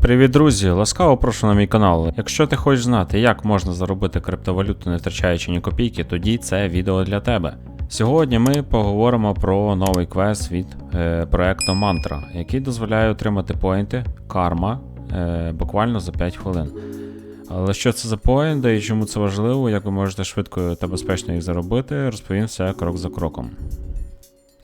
Привіт, друзі! Ласкаво прошу на мій канал. Якщо ти хочеш знати, як можна заробити криптовалюту, не втрачаючи ні копійки, тоді це відео для тебе. Сьогодні ми поговоримо про новий квест від е, проекту Mantra, який дозволяє отримати поінти карма е, буквально за 5 хвилин. Але що це за поінти і чому це важливо, як ви можете швидко та безпечно їх заробити, розповім все крок за кроком.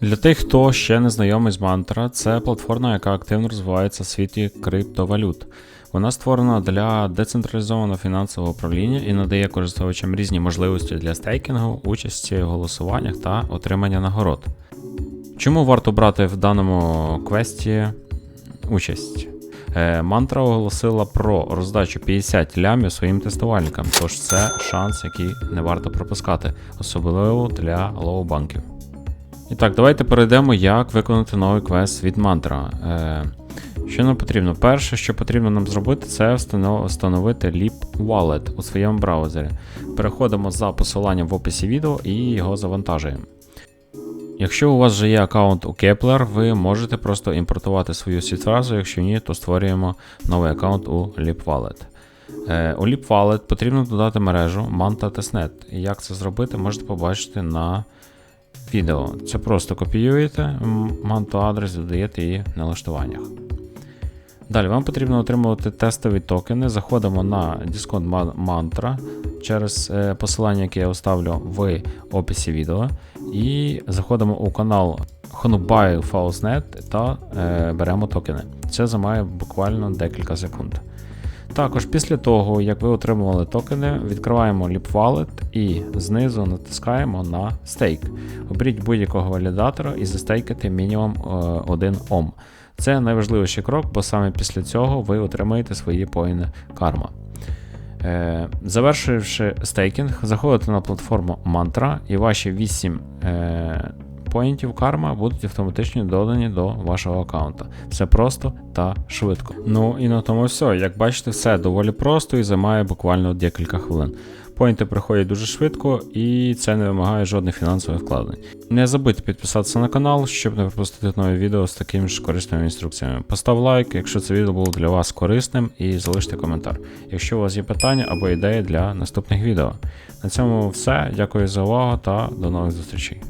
Для тих, хто ще не знайомий з Mantra, це платформа, яка активно розвивається в світі криптовалют. Вона створена для децентралізованого фінансового управління і надає користувачам різні можливості для стейкінгу, участі в голосуваннях та отримання нагород. Чому варто брати в даному квесті участь? Е, Мантра оголосила про роздачу 50 лямів своїм тестувальникам, тож це шанс, який не варто пропускати, особливо для лоу-банків. І так, давайте перейдемо, як виконати новий квест від мантра. Е, що нам потрібно? Перше, що потрібно нам зробити, це встановити Leap Wallet у своєму браузері. Переходимо за посиланням в описі відео і його завантажуємо. Якщо у вас вже є аккаунт у Kepler, ви можете просто імпортувати свою сітфразу, якщо ні, то створюємо новий аккаунт у Leap Wallet. Е, У Leap Wallet потрібно додати мережу Manta Testnet. І як це зробити, можете побачити на відео. Це просто копіюєте манту адрес, додаєте її в налаштуваннях. Далі вам потрібно отримувати тестові токени. Заходимо на Discord Ma- Mantra через е, посилання, яке я оставлю в описі відео. І заходимо у канал Honubile Falsenet та е, беремо токени. Це займає буквально декілька секунд. Також після того, як ви отримували токени, відкриваємо Leap Wallet і знизу натискаємо на стейк. Оберіть будь-якого валідатора і застейкайте мінімум е, 1 Ом. Це найважливіший крок, бо саме після цього ви отримаєте свої поїни карма. Е, завершивши стейкінг, заходите на платформу Mantra і ваші 8 е, поінтів карма будуть автоматично додані до вашого аккаунта. Все просто та швидко. Ну і на тому все. Як бачите, все доволі просто і займає буквально декілька хвилин. Поінти приходять дуже швидко і це не вимагає жодних фінансових вкладень. Не забудьте підписатися на канал, щоб не пропустити нові відео з такими ж корисними інструкціями. Постав лайк, якщо це відео було для вас корисним, і залиште коментар. Якщо у вас є питання або ідеї для наступних відео. На цьому все. Дякую за увагу та до нових зустрічей.